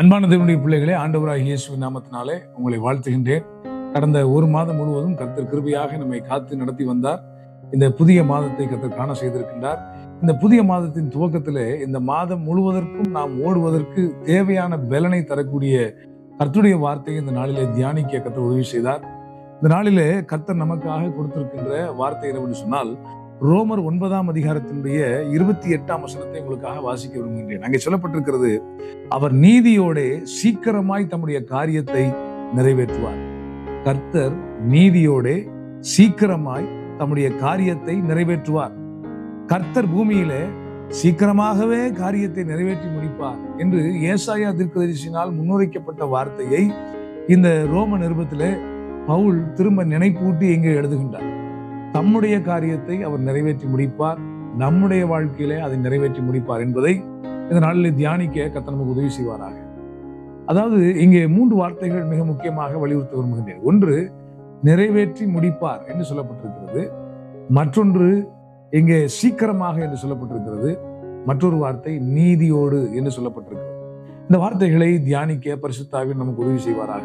அன்பான தேவனுடைய பிள்ளைகளே ஆண்டவராக இயேசு நாமத்தினாலே உங்களை வாழ்த்துகின்றேன். கடந்த ஒரு மாதம் முழுவதும் கர்த்தர் கிருபையாக நம்மை காத்து நடத்தி வந்தார். இந்த புதிய மாதத்தை கர்த்தர் காண செய்திருக்கின்றார். இந்த புதிய மாதத்தின் துவக்கத்திலே இந்த மாதம் முழுவதற்கும் நாம் ஓடுவதற்கு தேவையான பலனை தரக்கூடிய கர்த்துடைய வார்த்தையை இந்த நாளிலே தியானிக்க கர்த்தர் உதவி செய்தார். இந்த நாளிலே கர்த்தர் நமக்காக கொடுத்திருக்கின்ற வார்த்தை என்னவென்று சொன்னால் ரோமர் ஒன்பதாம் அதிகாரத்தினுடைய இருபத்தி எட்டாம் வசனத்தை உங்களுக்காக வாசிக்க விரும்புகின்றேன். அங்கே சொல்லப்பட்டிருக்கிறது அவர் நீதியோடே சீக்கிரமாய் தம்முடைய காரியத்தை நிறைவேற்றுவார். கர்த்தர் நீதியோடே சீக்கிரமாய் தம்முடைய காரியத்தை நிறைவேற்றுவார். கர்த்தர் பூமியில சீக்கிரமாகவே காரியத்தை நிறைவேற்றி முடிப்பார் என்று ஏசாயா தீர்க்கதரிசினால் முன்னுரைக்கப்பட்ட வார்த்தையை இந்த ரோம நிருபத்தில் பவுல் திரும்ப நினைப்பூட்டி இங்கே எழுதுகின்றார். தம்முடைய காரியத்தை அவர் நிறைவேற்றி முடிப்பார். நம்முடைய வாழ்க்கையிலே அதை நிறைவேற்றி முடிப்பார் என்பதை இந்த நாளில் தியானிக்க கர்த்தர் நமக்கு உதவி செய்வாராக. அதாவது இங்கே மூன்று வார்த்தைகள் மிக முக்கியமாக வலியுறுத்த விரும்புகின்றேன். ஒன்று நிறைவேற்றி முடிப்பார் என்று சொல்லப்பட்டிருக்கிறது. மற்றொன்று இங்கே சீக்கிரமாக என்று சொல்லப்பட்டிருக்கிறது. மற்றொரு வார்த்தை நீதியோடு என்று சொல்லப்பட்டிருக்கிறது. இந்த வார்த்தைகளை தியானிக்க பரிசுத்தாவில் நமக்கு உதவி செய்வாராக.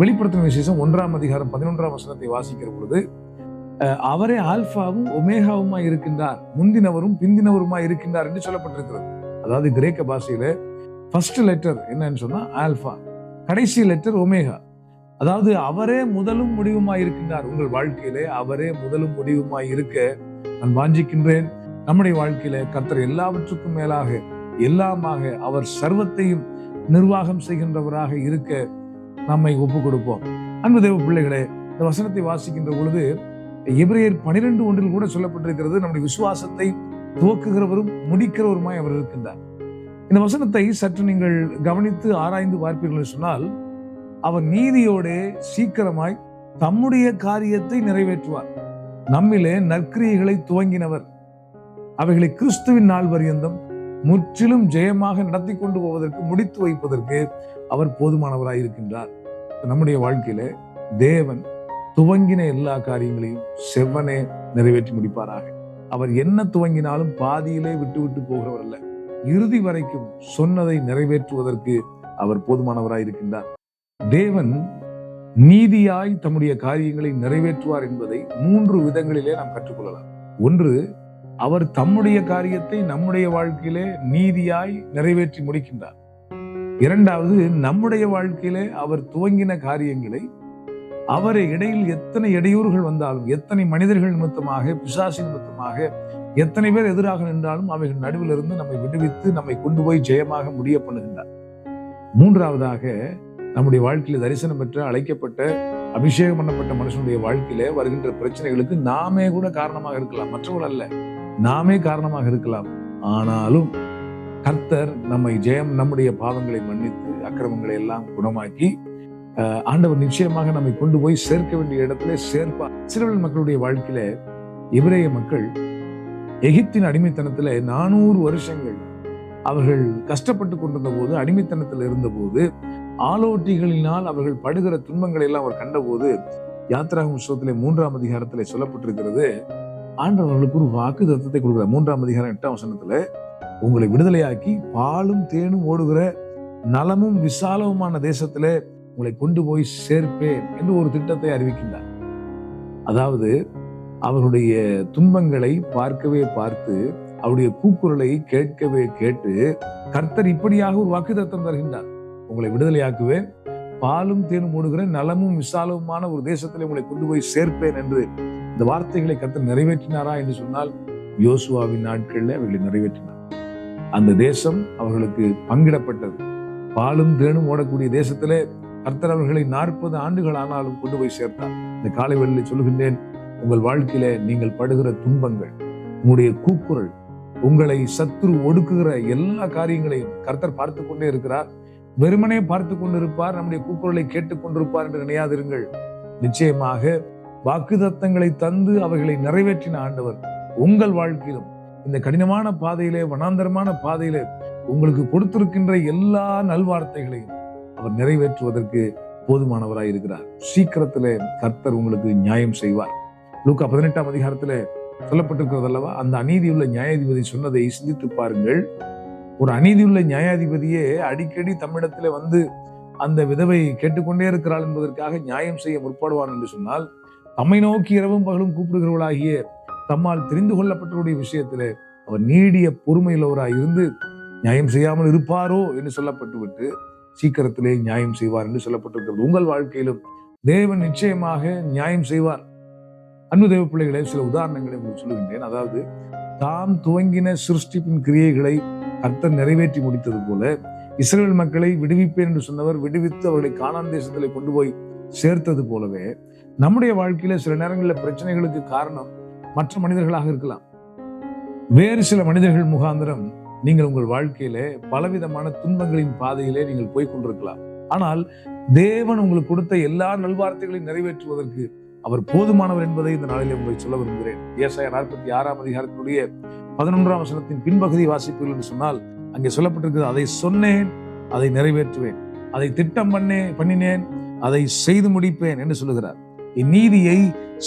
வெளிப்படுத்தின விசேஷம் ஒன்றாம் அதிகாரம் பதினொன்றாம் வசனத்தை வாசிக்கிற பொழுது அவரே ஆல்பாவும் ஒமேகாவுமாய் இருக்கின்றார். முந்தினவரும் பிந்தினவருமாய் இருக்கின்றார் என்று சொல்லப்பட்டிருக்கிறது. அதாவது கிரேக்க பாஷையில ஃபர்ஸ்ட் லெட்டர் என்னன்னு சொன்னா ஆல்பா கடைசி லெட்டர் ஒமேகா. அதாவது அவரே முதலும் முடிவுமாய் இருக்கின்றார். உங்கள் வாழ்க்கையிலே அவரே முதலும் முடிவுமாய் இருக்க நான் வாஞ்சிக்கின்றேன். நம்முடைய வாழ்க்கையில கர்த்தர் எல்லாவற்றுக்கும் மேலாக எல்லாமாக அவர் சர்வத்தையும் நிர்வாகம் செய்கின்றவராக இருக்க நம்மை ஒப்பு கொடுப்போம் அன்பு தேவ பிள்ளைகளே இந்த வசனத்தை வாசிக்கின்ற பொழுது எபிரேயர் பனிரெண்டு ஒன்றில் கூட சொல்லப்பட்டிருக்கிறது நம்முடைய விசுவாசத்தை துவக்குகிறவரும் முடிக்கிறவருமாய் அவர் இருக்கின்றார். இந்த வசனத்தை சற்று நீங்கள் கவனித்து ஆராய்ந்து பார்ப்பீர்கள் சொன்னால் அவர் நீதியோடு சீக்கிரமாய் தம்முடைய காரியத்தை நிறைவேற்றுவார். நம்மிலே நற்கிரியைகளை துவங்கினவர். அவைகளை கிறிஸ்துவின் நாள் பரியந்தம் முற்றிலும் ஜெயமாக நடத்தி கொண்டு போவதற்கு முடித்து வைப்பதற்கு அவர் போதுமானவராய் இருக்கின்றார் நம்முடைய வாழ்க்கையில தேவன் துவங்கின எல்லா காரியங்களையும் செவ்வனே நிறைவேற்றி முடிப்பாராக. அவர் என்ன துவங்கினாலும் பாதியிலே விட்டு விட்டு போகிறவர் அல்ல. இறுதி வரைக்கும் சொன்னதை நிறைவேற்றுவதற்கு அவர் போதுமானவராய் இருக்கின்றார். தேவன் நீதியாய் தம்முடைய காரியங்களை நிறைவேற்றுவார் என்பதை மூன்று விதங்களிலே நாம் கற்றுக்கொள்ளலாம். ஒன்று அவர் தம்முடைய காரியத்தை நம்முடைய வாழ்க்கையிலே நீதியாய் நிறைவேற்றி முடிக்கின்றார். இரண்டாவது நம்முடைய வாழ்க்கையிலே அவர் துவங்கின காரியங்களை அவரை இடையில் எத்தனை இடையூறுகள் வந்தாலும் எத்தனை மனிதர்கள் நிமித்தமாக பிசாசி நிமித்தமாக எத்தனை பேர் எதிராக நின்றாலும் அவைகள் நடுவில் இருந்து நம்மை விடுவித்து நம்மை கொண்டு போய் ஜெயமாக முடிய பண்ணுகின்றார் மூன்றாவதாக நம்முடைய வாழ்க்கையில தரிசனம் பெற்ற அழைக்கப்பட்ட அபிஷேகம் பண்ணப்பட்ட மனுஷனுடைய வாழ்க்கையில வருகின்ற பிரச்சனைகளுக்கு நாமே கூட காரணமாக இருக்கலாம். மற்றவர்கள் அல்ல நாமே காரணமாக இருக்கலாம். ஆனாலும் கர்த்தர் நம்மை ஜெயம் நம்முடைய பாவங்களை மன்னித்து அக்கிரமங்களை எல்லாம் குணமாக்கி ஆண்டவர் நிச்சயமாக நம்மை கொண்டு போய் சேர்க்க வேண்டிய இடத்துல சேர்ப்பார். சிறுவன் மக்களுடைய வாழ்க்கையில இவரைய மக்கள் எகிப்தின் அடிமைத்தனத்துல நானூறு வருஷங்கள் அவர்கள் கஷ்டப்பட்டு கொண்டிருந்த போது அடிமைத்தனத்தில் இருந்தபோது ஆலோட்டிகளினால் அவர்கள் படுகிற துன்பங்களை எல்லாம் அவர் கண்டபோது யாத்ராகும் புஸ்தகத்திலே மூன்றாம் அதிகாரத்திலே சொல்லப்பட்டிருக்கிறது. ஆண்டவர்களுக்கு ஒரு வாக்கு தத்துவத்தை கொடுக்குற மூன்றாம் அதிகாரம் எட்டாம் வசனத்துல உங்களை விடுதலையாக்கி பாலும் தேனும் ஓடுகிற நலமும் விசாலமுமான தேசத்திலே உங்களை கொண்டு போய் சேர்ப்பேன் என்று ஒரு திட்டத்தை அறிவிக்கின்றார். அதாவது அவர்களுடைய துன்பங்களை பார்க்கவே பார்த்து அவருடைய கூக்குரலை கேட்கவே கேட்டு கர்த்தர் இப்படியாக ஒரு வாக்கு தத்தம் தருகின்றார். உங்களை விடுதலையாக்குவேன் பாலும் தேனும் ஓடுகிற நலமும் விசாலமுமான ஒரு தேசத்தில் உங்களை கொண்டு போய் சேர்ப்பேன் என்று இந்த வார்த்தைகளை கர்த்தர் நிறைவேற்றினாரா என்று சொன்னால் யோசுவாவின் நாட்களில் அவர்களை நிறைவேற்றினார். அந்த தேசம் அவர்களுக்கு பங்கிடப்பட்டது. பாலும் தேனும் ஓடக்கூடிய தேசத்திலே கர்த்தர் அவர்களை நாற்பது ஆண்டுகள் ஆனாலும் கொண்டு போய் சேர்த்தார். இந்த காலை வேளையிலே சொல்கின்றேன் உங்கள் வாழ்க்கையில நீங்கள் படுகிற துன்பங்கள் உங்களுடைய கூக்குரல் உங்களை சத்துரு ஒடுக்குகிற எல்லா காரியங்களையும் கர்த்தர் பார்த்து கொண்டே இருக்கிறார். வெறுமனே பார்த்து கொண்டிருப்பார் நம்முடைய கூக்குரலை கேட்டுக் கொண்டிருப்பார் என்று நினையாதிருங்கள். நிச்சயமாக வாக்குதத்தங்களை தந்து அவைகளை நிறைவேற்றின ஆண்டவர் உங்கள் வாழ்க்கையிலும் இந்த கடினமான பாதையிலே வனாந்தரமான பாதையிலே உங்களுக்கு கொடுத்திருக்கின்ற எல்லா நல்வார்த்தைகளையும் அவர் நிறைவேற்றுவதற்கு போதுமானவராய் இருக்கிறார். சீக்கிரத்துல கர்த்தர் உங்களுக்கு நியாயம் செய்வார். லூக்கா பதினெட்டாம் அதிகாரத்துல சொல்லப்பட்டிருக்கிறது அல்லவா? அந்த அநீதியுள்ள நியாயாதிபதி சொன்னதை சிந்தித்து பாருங்கள். ஒரு அநீதியுள்ள நியாயாதிபதியே அடிக்கடி தம்மிடத்தில் வந்து அந்த விதவை கேட்டுக்கொண்டே இருக்கிறாள் என்பதற்காக நியாயம் செய்ய முற்படுவான் என்று சொன்னால் தம்மை நோக்கி இரவும் பகலும் கூப்பிடுகிறவளாகிய தம்மால் தெரிந்து கொள்ளப்பட்டவருடைய விஷயத்திலே அவர் நீடிய பொறுமையிலவராய் இருந்து நியாயம் செய்யாமல் இருப்பாரோ என்று சொல்லப்பட்டுவிட்டு சீக்கிரத்திலே நியாயம் செய்வார் என்று சொல்லப்பட்டிருக்கிறது. உங்கள் வாழ்க்கையிலும் தேவன் நிச்சயமாக நியாயம் செய்வார். அன்பு தேவ பிள்ளைகளே சில உதாரணங்களை உங்களுக்கு சொல்லுகின்றேன். அதாவது தாம் துவங்கின சிருஷ்டிப்பின் கிரியைகளை கர்த்தர் நிறைவேற்றி முடித்தது போல இஸ்ரேல் மக்களை விடுவிப்பேன் என்று சொன்னவர் விடுவித்து அவர்களை காணான் தேசத்திலே கொண்டு போய் சேர்த்தது போலவே நம்முடைய வாழ்க்கையில சில நேரங்களில் பிரச்சனைகளுக்கு காரணம் மற்ற மனிதர்களாக இருக்கலாம். வேறு சில மனிதர்கள் முகாந்திரம் நீங்கள் உங்கள் வாழ்க்கையிலே பலவிதமான துன்பங்களின் பாதையிலே நீங்கள் போய் கொண்டிருக்கலாம் ஆனால் தேவன் உங்களுக்கு கொடுத்த எல்லா நல்வார்த்தைகளையும் நிறைவேற்றுவதற்கு அவர் போதுமானவர் என்பதை இந்த நாளில் உங்களை சொல்ல விரும்புகிறேன். ஏசாய நாற்பத்தி ஆறாம் அதிகாரத்தினுடைய பதினொன்றாம் வசனத்தின் பின்பகுதி வாசிப்பீர்கள் என்று சொன்னால் அங்கே சொல்லப்பட்டிருக்கிறது அதை சொன்னேன் அதை நிறைவேற்றுவேன். அதை திட்டம் பண்ணே பண்ணினேன் அதை செய்து முடிப்பேன் என்று சொல்லுகிறார். இந்நீதியை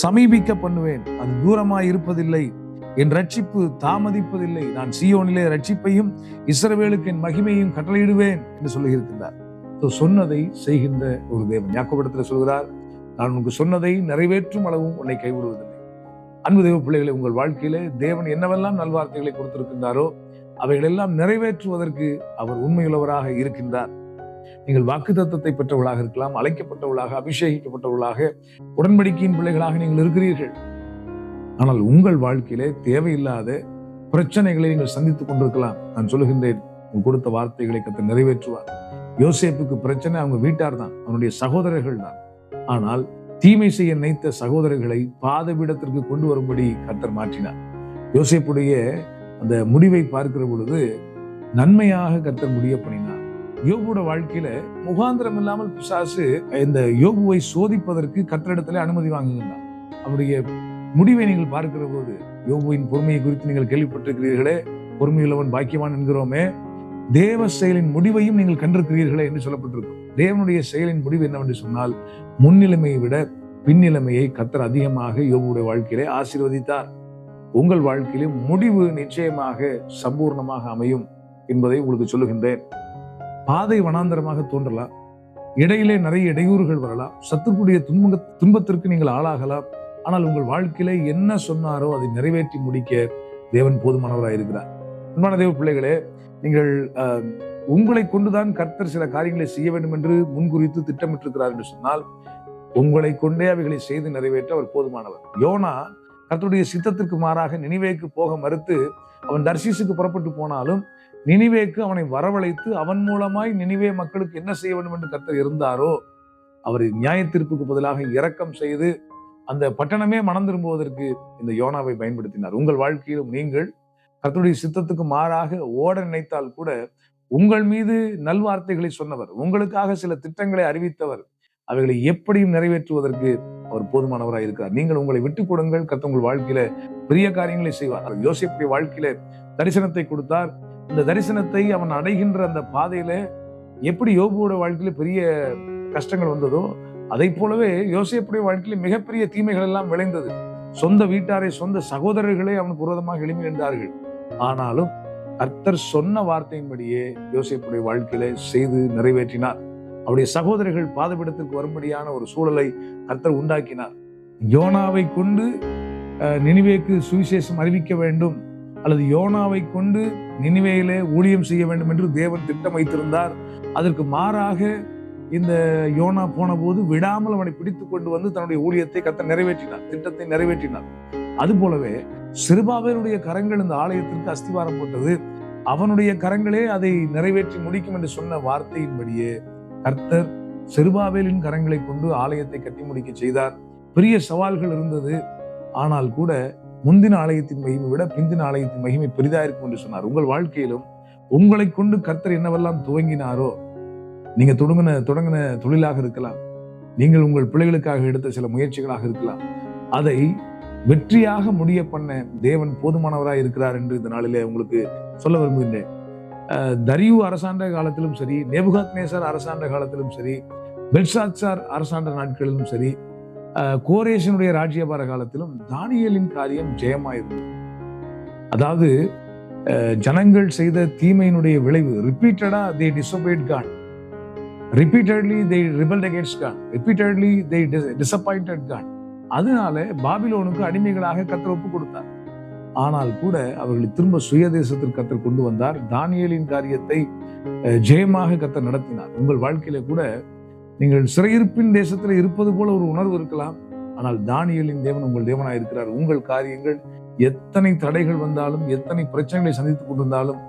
சமீபிக்க பண்ணுவேன். அது தூரமாய் இருப்பதில்லை. என் ரட்சிப்பு தாமதிப்பதில்லை. நான் சியோனிலே ரட்சிப்பையும் இஸ்ரவேலுக்கு என் மகிமையும் கட்டளையிடுவேன் என்று சொல்லியிருக்கிறார் சொன்னதை செய்கின்ற ஒரு தேவன். யாக்கோபிடத்தில் சொல்கிறார் நான் உனக்கு சொன்னதை நிறைவேற்றும் அளவும் உன்னை கைவிடுவதில்லை. அன்பு தேவ பிள்ளைகளை உங்கள் வாழ்க்கையிலே தேவன் என்னவெல்லாம் நல்வார்த்தைகளை கொடுத்திருக்கின்றாரோ அவைகளெல்லாம் நிறைவேற்றுவதற்கு அவர் உண்மையுள்ளவராக இருக்கின்றார். நீங்கள் வாக்கு தத்துவத்தை பெற்றவர்களாக இருக்கலாம் அழைக்கப்பட்டவர்களாக அபிஷேகிக்கப்பட்டவர்களாக உடன்படிக்கையின் பிள்ளைகளாக நீங்கள் இருக்கிறீர்கள். ஆனால் உங்கள் வாழ்க்கையிலே தேவையில்லாத பிரச்சனைகளை நீங்கள் சந்தித்துக் கொண்டிருக்கலாம். நான் சொல்லுகின்றேன் கொடுத்த வார்த்தைகளை கத்த நிறைவேற்றுவார். யோசேப்புக்கு பிரச்சனை அவங்க வீட்டார் தான் அவனுடைய சகோதரர்கள் தான். ஆனால் தீமை செய்ய நினைத்த சகோதரர்களை பாதபீடத்திற்கு கொண்டு வரும்படி கர்த்தர் மாற்றினார். யோசேப்புடைய அந்த முடிவை பார்க்கிற பொழுது நன்மையாக கத்தர் முடிய பண்ணினார். யோபுவோட வாழ்க்கையில முகாந்திரம் இல்லாமல் பிசாசு இந்த யோகுவை சோதிப்பதற்கு கர்த்தரிடத்துல அனுமதி வாங்குகின்றார் அவருடைய முடிவை நீங்கள் பார்க்கிற போது யோபுவின் பொறுமையை குறித்து நீங்கள் கேள்விப்பட்டிருக்கிறீர்களே பொறுமையுள்ளவன் பாக்கியவான் என்கிறோமே. தேவ செயலின் முடிவையும் நீங்கள் கண்டிருக்கிறீர்களே என்று சொல்லப்பட்டிருக்கும். தேவனுடைய செயலின் முடிவு என்னவென்று சொன்னால் முன்னிலைமையை விட பின்னிலைமையை கத்தர் அதிகமாக யோபுடைய வாழ்க்கையிலே ஆசீர்வதித்தார். உங்கள் வாழ்க்கையிலும் முடிவு நிச்சயமாக சம்பூர்ணமாக அமையும் என்பதை உங்களுக்கு சொல்லுகின்றேன். பாதை வனாந்தரமாக தோன்றலாம். இடையிலே நிறைய இடையூறுகள் வரலாம். சத்துக்குடைய துன்ப துன்பத்திற்கு நீங்கள் ஆளாகலாம். ஆனால் உங்கள் வாழ்க்கையில என்ன சொன்னாரோ அதை நிறைவேற்றி முடிக்க தேவன் போதுமானவராக இருக்கிறார். அன்பான தேவ பிள்ளைகளே நீங்கள் உங்களை கொண்டுதான் கர்த்தர் சில காரியங்களை செய்ய வேண்டும் என்று முன்குறித்து திட்டமிட்டிருக்கிறார் என்று சொன்னால் உங்களை கொண்டே அவைகளை செய்து நிறைவேற்ற அவர் போதுமானவர். யோனா கர்த்தருடைய சித்தத்திற்கு மாறாக நினைவேக்கு போக மறுத்து அவன் தர்சீசுக்கு புறப்பட்டு போனாலும் நினைவேக்கு அவனை வரவழைத்து அவன் மூலமாய் நினைவே மக்களுக்கு என்ன செய்ய வேண்டும் என்று கர்த்தர் இருந்தாரோ அவர் நியாயத்திற்புக்கு பதிலாக இரக்கம் செய்து அந்த பட்டணமே மனம் திரும்புவதற்கு இந்த யோனாவை பயன்படுத்தினார். உங்கள் வாழ்க்கையிலும் நீங்கள் கர்த்தருடைய சித்தத்துக்கு மாறாக ஓட நினைத்தால் கூட உங்கள் மீது நல்வார்த்தைகளை சொன்னவர் உங்களுக்காக சில திட்டங்களை அறிவித்தவர் அவைகளை எப்படியும் நிறைவேற்றுவதற்கு அவர் போதுமானவராக இருக்கிறார் நீங்கள் உங்களை விட்டுக் கொடுங்கள் கர்த்தர் உங்கள் வாழ்க்கையில பெரிய காரியங்களை செய்வார். அவர் யோசிப்புடைய வாழ்க்கையில தரிசனத்தை கொடுத்தார். இந்த தரிசனத்தை அவன் அடைகின்ற அந்த பாதையில எப்படி யோபுவோட வாழ்க்கையில பெரிய கஷ்டங்கள் வந்ததோ அதை போலவே யோசேப்புடைய வாழ்க்கையில் மிகப்பெரிய தீமைகள் எல்லாம் விளைந்தது. சொந்த வீட்டாரை சொந்த சகோதரர்களே அவனுக்கு விரோதமாக எழுப்பி நின்றார்கள். ஆனாலும் கர்த்தர் சொன்ன வார்த்தையின்படியே யோசேப்புடைய வாழ்க்கையில செய்து நிறைவேற்றினார். அவருடைய சகோதரர்கள் பாதபிடத்திற்கு வரும்படியான ஒரு சூழலை கர்த்தர் உண்டாக்கினார். யோனாவை கொண்டு நினைவேக்கு நினிவேக்கு சுவிசேஷம் அறிவிக்க வேண்டும் அல்லது யோனாவை கொண்டு நினிவேயிலே ஊழியம் செய்ய வேண்டும் என்று தேவன் திட்டம் வைத்திருந்தார் அதற்கு மாறாக இந்த யோனா போன போது விடாமல் அவனை பிடித்து கொண்டு வந்து தன்னுடைய ஊழியத்தை கர்த்தர் நிறைவேற்றினார் திட்டத்தை நிறைவேற்றினார். அது போலவே சிறுபாவேனுடைய கரங்கள் இந்த ஆலயத்திற்கு அஸ்திவாரம் போட்டது. அவனுடைய கரங்களே அதை நிறைவேற்றி முடிக்கும் என்று சொன்ன வார்த்தையின்படியே கர்த்தர் சிறுபாவேலின் கரங்களை கொண்டு ஆலயத்தை கட்டி முடிக்க செய்தார். பெரிய சவால்கள் இருந்தது. ஆனால் கூட முந்தின ஆலயத்தின் மகிமை விட பிந்தின ஆலயத்தின் மகிமை பெரிதா இருக்கும் என்று சொன்னார். உங்கள் வாழ்க்கையிலும் உங்களை கொண்டு கர்த்தர் என்னவெல்லாம் துவங்கினாரோ நீங்க தொடங்கின தொடங்கின தொழிலாக இருக்கலாம். நீங்கள் உங்கள் பிள்ளைகளுக்காக எடுத்த சில முயற்சிகளாக இருக்கலாம். அதை வெற்றியாக முடிய பண்ண தேவன் போதுமானவராக இருக்கிறார் என்று இந்த நாளிலே உங்களுக்கு சொல்ல விரும்புகின்றேன். தரியு அரசாண்ட காலத்திலும் சரி நேபுகாத் நேசர் அரசாண்ட காலத்திலும் சரி பெல்சாத்சார் அரசாண்ட நாட்களிலும் சரி கோரேஷனுடைய ராஜ்யபார காலத்திலும் தானியலின் காரியம் ஜெயமாயிருந்தது. அதாவது ஜனங்கள் செய்த தீமையினுடைய விளைவு repeatedly they disobeyed God repeatedly they rebelled against God repeatedly they disappointed God அதனால பாபிலோனுக்கு அடிமைகளாக கத்தர் ஒப்பு கொடுத்தார். ஆனால் கூட அவர்களை திரும்ப சுயதேசத்திற்கு கத்தர் கொண்டு வந்தார். தானியலின் காரியத்தை ஜெயமாக கத்தர் நடத்தினார். உங்கள் வாழ்க்கையில கூட நீங்கள் சிறையிருப்பின் தேசத்தில் இருப்பது போல ஒரு உணர்வு இருக்கலாம். ஆனால் தானியலின் தேவன் உங்கள் தேவனாக இருக்கிறார். உங்கள் காரியங்கள் எத்தனை தடைகள் வந்தாலும் எத்தனை பிரச்சனைகளை சந்தித்துக் கொண்டிருந்தாலும்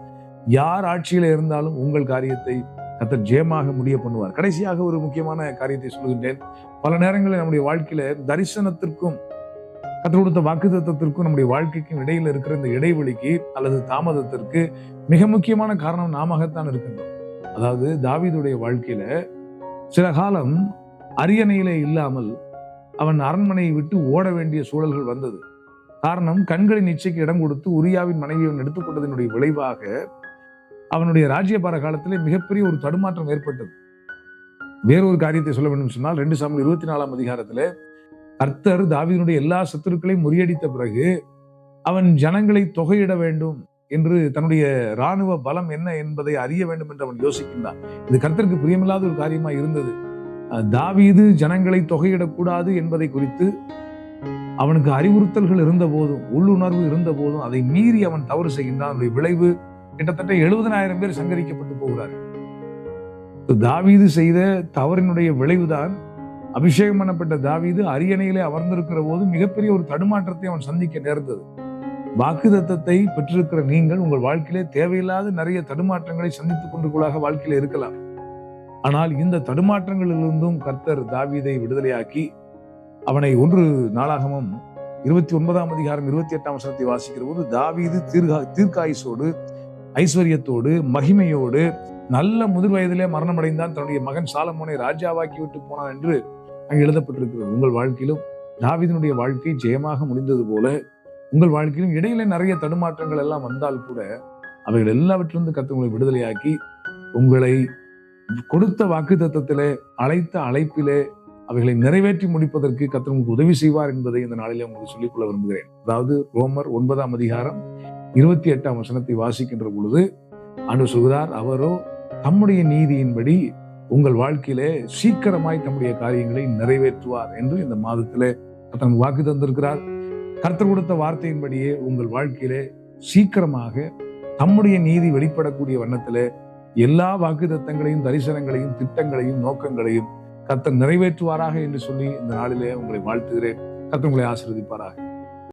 யார் ஆட்சியில இருந்தாலும் உங்கள் காரியத்தை கத்தர் ஜெயமாக முடிய பண்ணுவார். கடைசியாக ஒரு முக்கியமான காரியத்தை சொல்லுகின்றேன். பல நேரங்களில் நம்முடைய வாழ்க்கையில தரிசனத்திற்கும் கத்தர் கொடுத்த வாக்குத்தத்திற்கும் நம்முடைய வாழ்க்கைக்கும் இடையில இருக்கிற இந்த இடைவெளிக்கு அல்லது தாமதத்திற்கு மிக முக்கியமான காரணம் நாமகத்தான் இருக்கின்றோம். அதாவது தாவீதுடைய வாழ்க்கையில சில காலம் அரியணையிலே இல்லாமல் அவன் அரண்மனையை விட்டு ஓட வேண்டிய சூழல்கள் வந்தது. காரணம் கண்களின் இச்சைக்கு இடம் கொடுத்து உரியாவின் மனைவியை அவன் எடுத்துக்கொண்டதனுடைய விளைவாக அவனுடைய ராஜ்யபார காலத்திலே மிகப்பெரிய ஒரு தடுமாற்றம் ஏற்பட்டது. வேறொரு காரியத்தை சொல்ல வேண்டும் சொன்னால் ரெண்டு சாமி இருபத்தி நாலாம் அதிகாரத்துல கர்த்தர் தாவீதனுடைய எல்லா சத்துருக்களையும் முறியடித்த பிறகு அவன் ஜனங்களை தொகையிட வேண்டும் என்று தன்னுடைய ராணுவ பலம் என்ன என்பதை அறிய வேண்டும் என்று அவன் யோசிக்கின்றான். இது கர்த்தருக்கு பிரியமில்லாத ஒரு காரியமா இருந்தது. தாவீது ஜனங்களை தொகையிடக்கூடாது என்பதை குறித்து அவனுக்கு அறிவுறுத்தல்கள் இருந்த போதும் உள்ளுணர்வு இருந்த போதும் அதை மீறி அவன் தவறு செய்கின்றான். விளைவு கிட்டத்தட்ட எழுபதனாயிரம் பேர் சங்கரிக்கப்பட்டு போகிறார்கள். தாவீது செய்த தவறினுடைய விளைவுதான் அபிஷேகம் பண்ணப்பட்ட தாவீது அரியணையிலே அமர்ந்திருக்கிற போது மிகப்பெரிய ஒரு தடுமாற்றத்தை அவன் சந்திக்க நேர்ந்தது. வாக்குதத்தத்தை பெற்றிருக்கிற நீங்கள் உங்கள் வாழ்க்கையிலே தேவையில்லாத நிறைய தடுமாற்றங்களை சந்தித்துக் கொண்டிருக்கலாக வாழ்க்கையில இருக்கலாம். ஆனால் இந்த தடுமாற்றங்களிலிருந்தும் கர்த்தர் தாவீதை விடுதலையாக்கி அவனை ஒன்று நாளாகமும் இருபத்தி ஒன்பதாம் அதிகாரம் இருபத்தி எட்டாம் வசனத்தை வாசிக்கிற போது தாவீது தீர்கா தீர்க்காயுசோடு ஐஸ்வர்யத்தோடு மகிமையோடு நல்ல முதிர் வயதிலே மரணமடைந்தான் தன்னுடைய மகன் சாலமோனை ராஜாவாக்கி விட்டு போனான் என்று அங்கு எழுதப்பட்டிருக்கிறது. உங்கள் வாழ்க்கையிலும் தாவிதனுடைய வாழ்க்கை ஜெயமாக முடிந்தது போல உங்கள் வாழ்க்கையிலும் இடையில நிறைய தடுமாற்றங்கள் எல்லாம் வந்தால் கூட அவைகள் எல்லாவற்றிலிருந்து கத்தவங்களை விடுதலையாக்கி உங்களை கொடுத்த வாக்கு தத்தத்திலே அழைத்த அழைப்பிலே அவைகளை நிறைவேற்றி முடிப்பதற்கு கத்தவங்களுக்கு உதவி செய்வார் என்பதை இந்த நாளிலே உங்களுக்கு சொல்லிக்கொள்ள விரும்புகிறேன். அதாவது ரோமர் ஒன்பதாம் அதிகாரம் இருபத்தி எட்டாம் வசனத்தை வாசிக்கின்ற பொழுது ஆண்டு சொல்கிறார் அவரோ தம்முடைய நீதியின்படி உங்கள் வாழ்க்கையிலே சீக்கிரமாய் தம்முடைய காரியங்களை நிறைவேற்றுவார் என்று இந்த மாதத்திலே கர்த்தர் வாக்கு தந்திருக்கிறார். கர்த்தர் கொடுத்த வார்த்தையின்படியே உங்கள் வாழ்க்கையிலே சீக்கிரமாக தம்முடைய நீதி வெளிப்படக்கூடிய வண்ணத்திலே எல்லா வாக்குத்தத்தங்களையும் தரிசனங்களையும் திட்டங்களையும் நோக்கங்களையும் கர்த்தர் நிறைவேற்றுவாராக என்று சொல்லி இந்த நாளிலே உங்களை வாழ்த்துகிறேன். கர்த்தர் உங்களை ஆசீர்வதிப்பாராக.